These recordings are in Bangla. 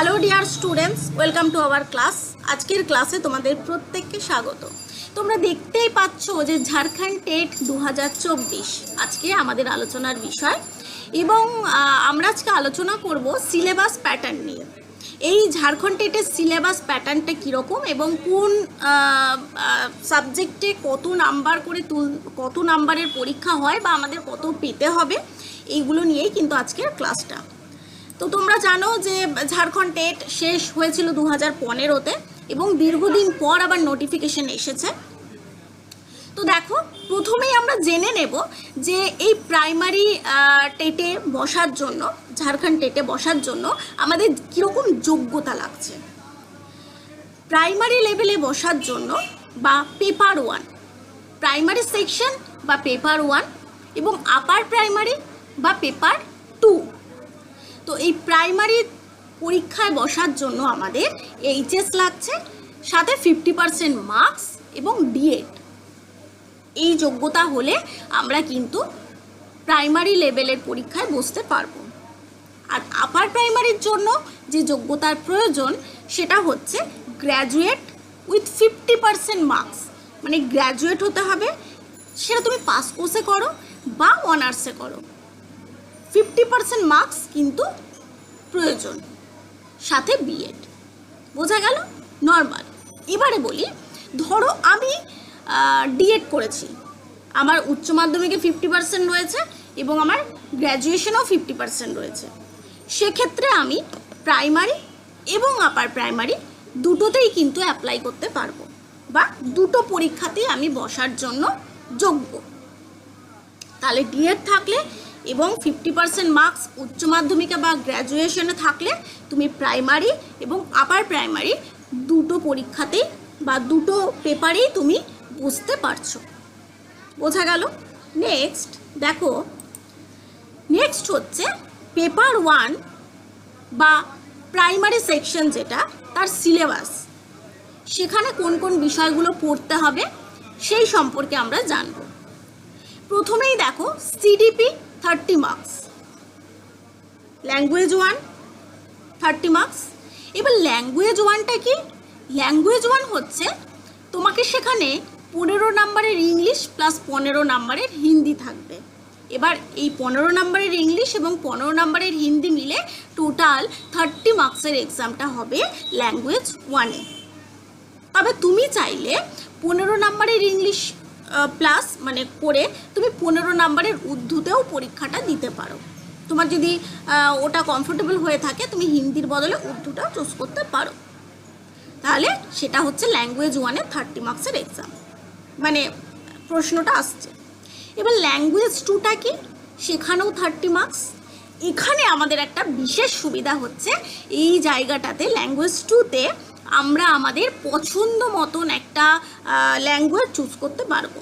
Hello dear students, welcome to our class. আজকের ক্লাসে তোমাদের প্রত্যেককে স্বাগত। তোমরা দেখতেই পাচ্ছ যে ঝাড়খণ্ড টেট দু হাজার চব্বিশ আজকে আমাদের আলোচনার বিষয়। এবং আমরা আজকে আলোচনা করব সিলেবাস প্যাটার্ন নিয়ে। এই ঝাড়খণ্ড টেটের সিলেবাস প্যাটার্নটা কীরকম এবং কোন সাবজেক্টে কত নাম্বার করে তুল, কত নাম্বারের পরীক্ষা হয় বা আমাদের কত পেতে হবে, এইগুলো নিয়েই কিন্তু আজকের ক্লাসটা। তো তোমরা জানো যে ঝাড়খণ্ড টেট শেষ হয়েছিল দু হাজার পনেরোতে এবং দীর্ঘদিন পর আবার নোটিফিকেশন এসেছে। তো দেখো, প্রথমেই আমরা জেনে নেব যে এই প্রাইমারি টেটে বসার জন্য, ঝাড়খণ্ড টেটে বসার জন্য আমাদের কীরকম যোগ্যতা লাগছে? প্রাইমারি লেভেলে বসার জন্য বা পেপার ওয়ান প্রাইমারি সেকশন বা পেপার ওয়ান এবং আপার প্রাইমারি বা পেপার টু তো এই প্রাইমারি পরীক্ষায় বসার জন্য আমাদের এইচএস লাগছে, সাথে ফিফটি পার্সেন্ট মার্কস এবং ডিএড এই যোগ্যতা হলে আমরা কিন্তু প্রাইমারি লেভেলের পরীক্ষায় বসতে পারব। আর আপার প্রাইমারির জন্য যে যোগ্যতার প্রয়োজন, সেটা হচ্ছে graduate with fifty percent marks মানে গ্র্যাজুয়েট হতে হবে, সেটা তুমি পাস কোর্সে করো বা অনার্সে করো। ফিফটি পার্সেন্ট মার্কস কিন্তু প্রয়োজন। সাথে বিএড বোঝা গেল? নর্মাল এবারে বলি, ধরো আমি ডিএড করেছি। আমার উচ্চ মাধ্যমিকে ফিফটি পার্সেন্ট রয়েছে এবং আমার গ্র্যাজুয়েশনেও ফিফটি পার্সেন্ট রয়েছে। সেক্ষেত্রে আমি প্রাইমারি এবং আপার প্রাইমারি দুটোতেই কিন্তু অ্যাপ্লাই করতে পারব বা দুটো পরীক্ষাতেই আমি বসার জন্য যোগ্য। তাহলে ডিএড থাকলে এবং ফিফটি পার্সেন্ট মার্কস উচ্চ মাধ্যমিকে বা গ্র্যাজুয়েশনে থাকলে তুমি প্রাইমারি এবং আপার প্রাইমারি দুটো পরীক্ষাতেই বা দুটো পেপারেই তুমি বুঝতে পারছ। বোঝা গেল? নেক্সট দেখো। নেক্সট হচ্ছে পেপার ওয়ান বা প্রাইমারি সেকশন যেটা, তার সিলেবাস সেখানে কোন কোন বিষয়গুলো পড়তে হবে, সেই সম্পর্কে আমরা জানব। প্রথমেই দেখো CDP thirty marks language one thirty marks এবার ল্যাঙ্গুয়েজ ওয়ানটা কি? ল্যাঙ্গুয়েজ ওয়ান হচ্ছে তোমাকে সেখানে পনেরো নাম্বারের ইংলিশ প্লাস পনেরো নাম্বারের হিন্দি থাকবে। এবার এই পনেরো নাম্বারের ইংলিশ এবং পনেরো নাম্বারের হিন্দি মিলে টোটাল থার্টি মার্কসের এক্সামটা হবে ল্যাঙ্গুয়েজ ওয়ানে তবে তুমি চাইলে পনেরো নাম্বারের ইংলিশ প্লাস মানে করে তুমি পনেরো নাম্বারের উর্দুতেও পরীক্ষাটা দিতে পারো। তোমার যদি ওটা কমফোর্টেবল হয়ে থাকে, তুমি হিন্দির বদলে উর্দুটা চুজ করতে পারো। তাহলে সেটা হচ্ছে ল্যাঙ্গুয়েজ ওয়ানে থার্টি মার্কসের এক্সাম মানে প্রশ্নটা আসছে। এবার ল্যাঙ্গুয়েজ টুটা কি? সেখানেও থার্টি মার্কস এখানে আমাদের একটা বিশেষ সুবিধা হচ্ছে এই জায়গাটাতে ল্যাঙ্গুয়েজ টুতে আমরা আমাদের পছন্দ মতন একটা ল্যাঙ্গুয়েজ চুজ করতে পারব।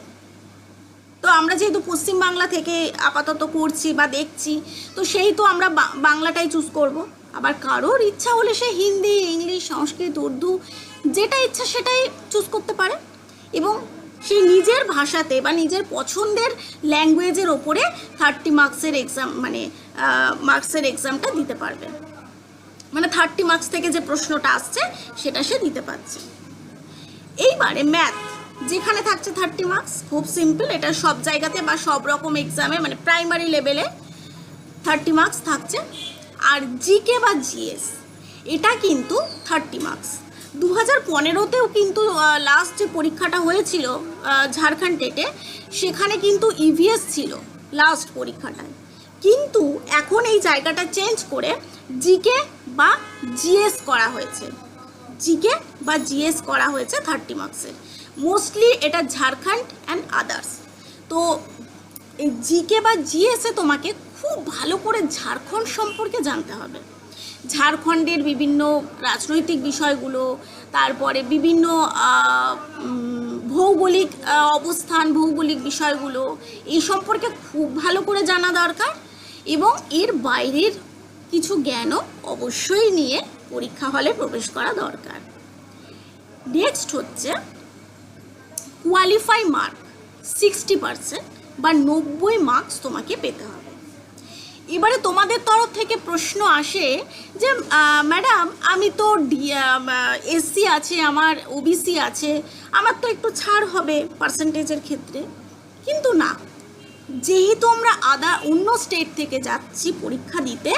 তো আমরা যেহেতু পশ্চিমবাংলা থেকে আপাতত করছি বা দেখছি, তো সেই তো আমরা বাংলাটাই চুজ করব। আবার কারোর ইচ্ছা হলে সে হিন্দি, ইংলিশ, সংস্কৃত, উর্দু, যেটা ইচ্ছা সেটাই চুজ করতে পারে। এবং সেই নিজের ভাষাতে বা নিজের পছন্দের ল্যাঙ্গুয়েজের ওপরে থার্টি মার্কসের এক্সাম মানে মার্কসের এক্সামটা দিতে পারবে। মানে থার্টি মার্কস থেকে যে প্রশ্নটা আসছে, সেটা সে দিতে পারছে। এইবারে ম্যাথ যেখানে থাকছে থার্টি মার্কস খুব সিম্পল এটা সব জায়গাতে বা সব রকম এক্সামে মানে প্রাইমারি লেভেলে থার্টি মার্কস থাকছে। আর জিকে বা জিএস এটা কিন্তু থার্টি মার্কস দু হাজার পনেরোতেও কিন্তু লাস্ট যে পরীক্ষাটা হয়েছিল ঝাড়খণ্ড টেটে, সেখানে কিন্তু ইভিএস ছিল লাস্ট পরীক্ষাটায়। কিন্তু এখন এই জায়গাটা চেঞ্জ করে জিকে বা জিএস করা হয়েছে। জিকে বা জিএস করা হয়েছে থার্টি মার্কসের মোস্টলি এটা ঝাড়খণ্ড অ্যান্ড আদার্স। তো এই জিকে বা জিএসে তোমাকে খুব ভালো করে ঝাড়খণ্ড সম্পর্কে জানতে হবে। ঝাড়খণ্ডের বিভিন্ন রাজনৈতিক বিষয়গুলো, তারপরে বিভিন্ন ভৌগোলিক অবস্থান, ভৌগোলিক বিষয়গুলো, এই সম্পর্কে খুব ভালো করে জানা দরকার এবং এর বাইরের কিছু জ্ঞানও অবশ্যই নিয়ে পরীক্ষা হলে প্রবেশ করা দরকার। নেক্সট হচ্ছে কোয়ালিফাই মার্ক সিক্সটি পার্সেন্ট বা নব্বই মার্কস তোমাকে পেতে হবে। এবারে তোমাদের তরফ থেকে প্রশ্ন আসে যে ম্যাডাম আমি তো ডি এসসি আছে, আমার ওবিসি আছে, আমার তো একটু ছাড় হবে পার্সেন্টেজের ক্ষেত্রে। কিন্তু না যেহেতু আমরা আদা অন্য স্টেট থেকে যাচ্ছি পরীক্ষা দিতে,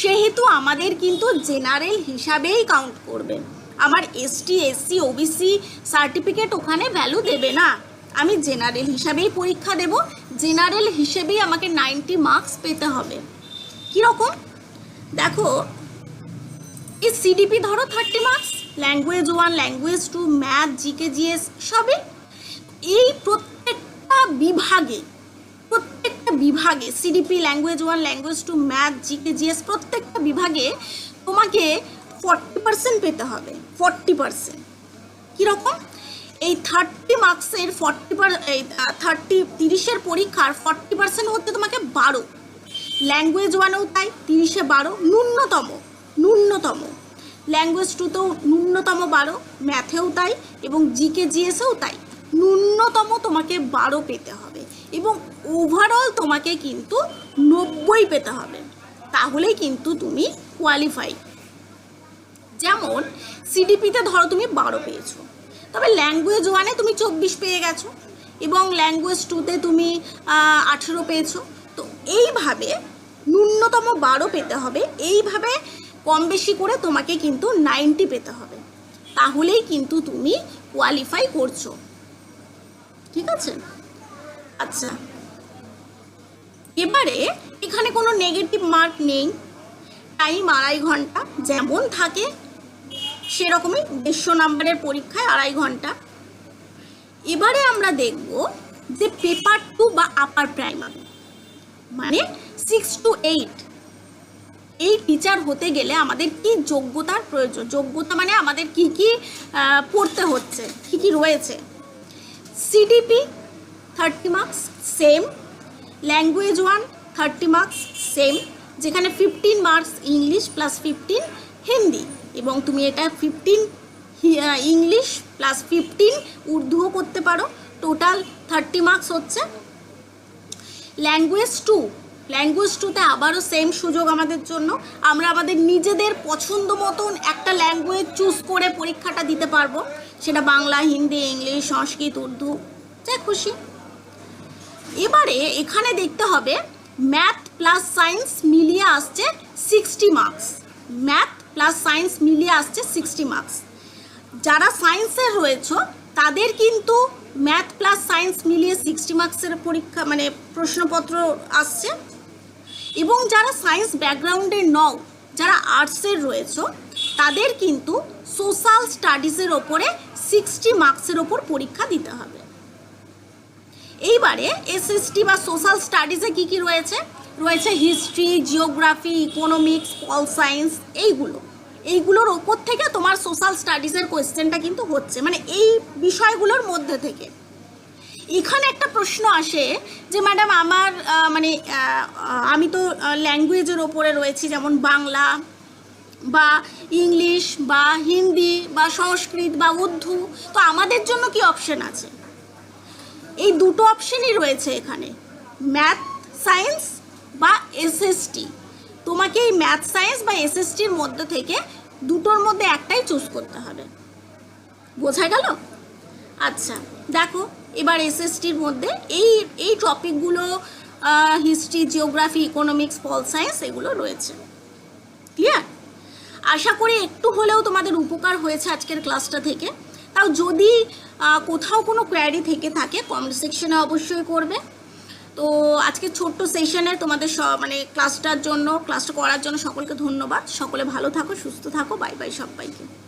সেহেতু আমাদের কিন্তু জেনারেল হিসাবেই কাউন্ট করবে। আমার এসটি এসসি ওবিসি সার্টিফিকেট ওখানে ভ্যালু দেবে না। আমি জেনারেল হিসাবেই পরীক্ষা দেব। জেনারেল হিসেবেই আমাকে নাইনটি মার্কস পেতে হবে। কীরকম? দেখো, এই সিডিপি ধরো thirty marks language one language two math GK GS সবই। এই প্রত্যেকটা বিভাগে বিভাগে CDP language one language two math GK GS প্রত্যেকটা বিভাগে তোমাকে ফর্টি পার্সেন্ট পেতে হবে ফর্টি পার্সেন্ট কীরকম? এই থার্টি মার্কসের ফর্টি এই থার্টি তিরিশের পরীক্ষার ফর্টি পার্সেন্ট হতে তোমাকে বারো। ল্যাঙ্গুয়েজ ওয়ানেও তাই, তিরিশে বারো, ন্যূনতম ন্যূনতম। ল্যাঙ্গুয়েজ টুতেও ন্যূনতম বারো ম্যাথেও তাই, এবং জিকে জিএসেও তাই। ন্যূনতম তোমাকে বারো পেতে হবে। এবং ওভারঅল তোমাকে কিন্তু নব্বই পেতে হবে। তাহলেই কিন্তু তুমি কোয়ালিফাই যেমন সিডিপিতে ধরো তুমি বারো পেয়েছ। তবে ল্যাঙ্গুয়েজ ওয়ানে তুমি চব্বিশ পেয়ে গেছো এবং ল্যাঙ্গুয়েজ টুতে তুমি আঠেরো পেয়েছ। তো এইভাবে ন্যূনতম বারো পেতে হবে। এইভাবে কম বেশি করে তোমাকে কিন্তু নাইনটি পেতে হবে। তাহলেই কিন্তু তুমি কোয়ালিফাই করছ। ঠিক আছে? আচ্ছা। এবারে এখানে কোনো নেগেটিভ মার্ক নেই। টাইম আড়াই ঘণ্টা যেমন থাকে, সেরকমই দেড়শো নাম্বারের পরীক্ষায় আড়াই ঘণ্টা। এবারে আমরা দেখব যে পেপার টু বা আপার প্রাইমারি মানে সিক্স টু এইট এই টিচার হতে গেলে আমাদের কি যোগ্যতার প্রয়োজন? যোগ্যতা মানে আমাদের কি কি পড়তে হচ্ছে, কি কি রয়েছে? CDP thirty marks same language one thirty marks same যেখানে fifteen marks English plus fifteen Hindi এবং তুমি এটা ফিফটিন ইংলিশ প্লাস ফিফটিন উর্দুও করতে পারো। টোটাল থার্টি মার্কস হচ্ছে। ল্যাঙ্গুয়েজ টু ল্যাঙ্গুয়েজ টুতে আবারও সেম সুযোগ আমাদের জন্য। আমরা আমাদের নিজেদের পছন্দ মতন একটা ল্যাঙ্গুয়েজ চুজ করে পরীক্ষাটা দিতে পারব। সেটা বাংলা, হিন্দি, ইংলিশ, সংস্কৃত, উর্দু, যা খুশি। এবারে এখানে দেখতে হবে ম্যাথ প্লাস সায়েন্স মিলিয়ে আসছে sixty marks math plus science মিলিয়ে আসছে সিক্সটি মার্কস যারা সায়েন্সের রয়েছ তাদের কিন্তু ম্যাথ প্লাস সায়েন্স মিলিয়ে সিক্সটি মার্কসের পরীক্ষা মানে প্রশ্নপত্র আসছে। এবং যারা সায়েন্স ব্যাকগ্রাউন্ডের নও, যারা আর্টসের রয়েছে, তাদের কিন্তু সোশ্যাল স্টাডিজের ওপরে সিক্সটি মার্কসের ওপর পরীক্ষা দিতে হবে। এইবারে এসএসটি বা সোশ্যাল স্টাডিজে কি কি রয়েছে? রয়েছে history geography economics pol science এইগুলো। এইগুলোর ওপর থেকে তোমার সোশ্যাল স্টাডিজের কোয়েশ্চেনটা কিন্তু হচ্ছে। মানে এই বিষয়গুলোর মধ্যে থেকে। এখানে একটা প্রশ্ন আসে যে ম্যাডাম আমার মানে আমি তো ল্যাঙ্গুয়েজের ওপরে রয়েছি, যেমন বাংলা বা ইংলিশ বা হিন্দি বা সংস্কৃত বা উর্দু। তো আমাদের জন্য কি অপশন আছে? এই দুটো অপশনই রয়েছে এখানে। ম্যাথ সায়েন্স বা এসএসটি তোমাকে এই ম্যাথ সায়েন্স বা এসএসটির মধ্যে থেকে দুটোর মধ্যে একটাই চুজ করতে হবে। বোঝা গেল? আচ্ছা দেখো, এবার এসএসটির মধ্যে এই এই টপিকগুলো history geography economics pol science এগুলো রয়েছে। ক্লিয়ার আশা করি একটু হলেও তোমাদের উপকার হয়েছে আজকের ক্লাসটা থেকে। তাও যদি কোথাও কোনো কোয়ারি থেকে থাকে কমেন্ট সেকশনে অবশ্যই করবে। তো আজকে ছোট্ট সেশনে তোমাদের স- মানে ক্লাসটার জন্য ক্লাসটা করার জন্য সকলকে ধন্যবাদ। সকলে ভালো থাকো, সুস্থ থাকো। বাই বাই সবাইকে।